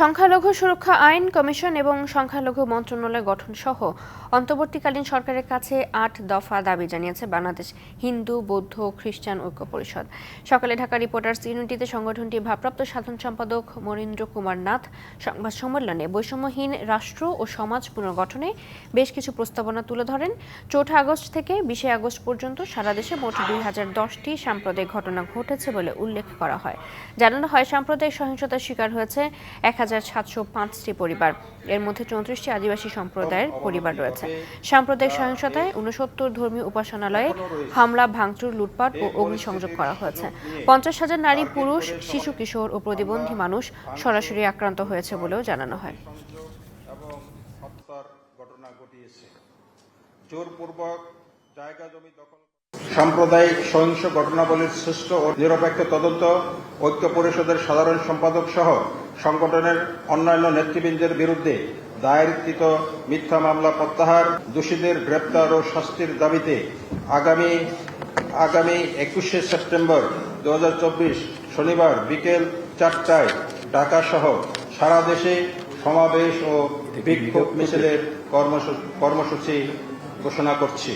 সংখ্যালঘু সুরক্ষা আইন কমিশন এবং সংখ্যালঘু মন্ত্রণালয় গঠন সহ অন্তর্বর্তীকালীন সরকারের কাছে আট দফা দাবি জানিয়েছে বাংলাদেশ হিন্দু, বৌদ্ধ, খ্রিস্টান ঐক্য পরিষদ। সকালে ঢাকা রিপোর্টার্স ইউনিটিতে সংগঠনটির ভারপ্রাপ্ত সাধারণ সম্পাদক মনীন্দ্র কুমার নাথ সংবাদ সম্মেলনে বৈষম্যহীন রাষ্ট্র ও সমাজ পুনর্গঠনে বেশ কিছু প্রস্তাবনা তুলে ধরেন। চৌঠা আগস্ট থেকে বিশে আগস্ট পর্যন্ত সারা দেশে মোট দুই হাজার দশটি সাম্প্রদায়িক ঘটনা ঘটেছে বলে উল্লেখ করা হয়। জানানো হয়, সাম্প্রদায়িক সহিংসতার শিকার হয়েছে এক হাজার সাতশো পাঁচটি পরিবার। এর মধ্যে চৌত্রিশটি আদিবাসী সম্প্রদায়ের পরিবার রয়েছে। সাম্প্রদায়িক সহিংসতায় উনসত্তর ধর্মীয় উপাসনালয়ে হামলা ভাঙচুর লুটপাট ও অগ্নিসংযোগ করা হয়েছে। পঞ্চাশ হাজার নারী পুরুষ শিশু কিশোর ও প্রতিবন্ধী মানুষ সরাসরি আক্রান্ত হয়েছে বলেও জানানো হয়। এবং হত্যার ঘটনা ঘটিয়েছে জোরপূর্বক জায়গা জমি দখল সাম্প্রদায়িক সহিংস ঘটনাবলীর সুষ্ঠ ও নিরপেক্ষ তদন্ত ঐক্য পরিষদের সাধারণ সম্পাদক সহ সংগঠনের অন্যান্য নেতৃবৃন্দের বিরুদ্ধে দায়েরকৃত মিথ্যা মামলা প্রত্যাহার, দোষীদের গ্রেপ্তার ও শাস্তির দাবিতে আগামী আগামী একুশে সেপ্টেম্বর দু হাজার চব্বিশ শনিবার বিকেল চারটায় ঢাকা সহ সারা দেশে সমাবেশ ও বিক্ষোভ মিছিলের কর্মসূচি ঘোষণা করছি।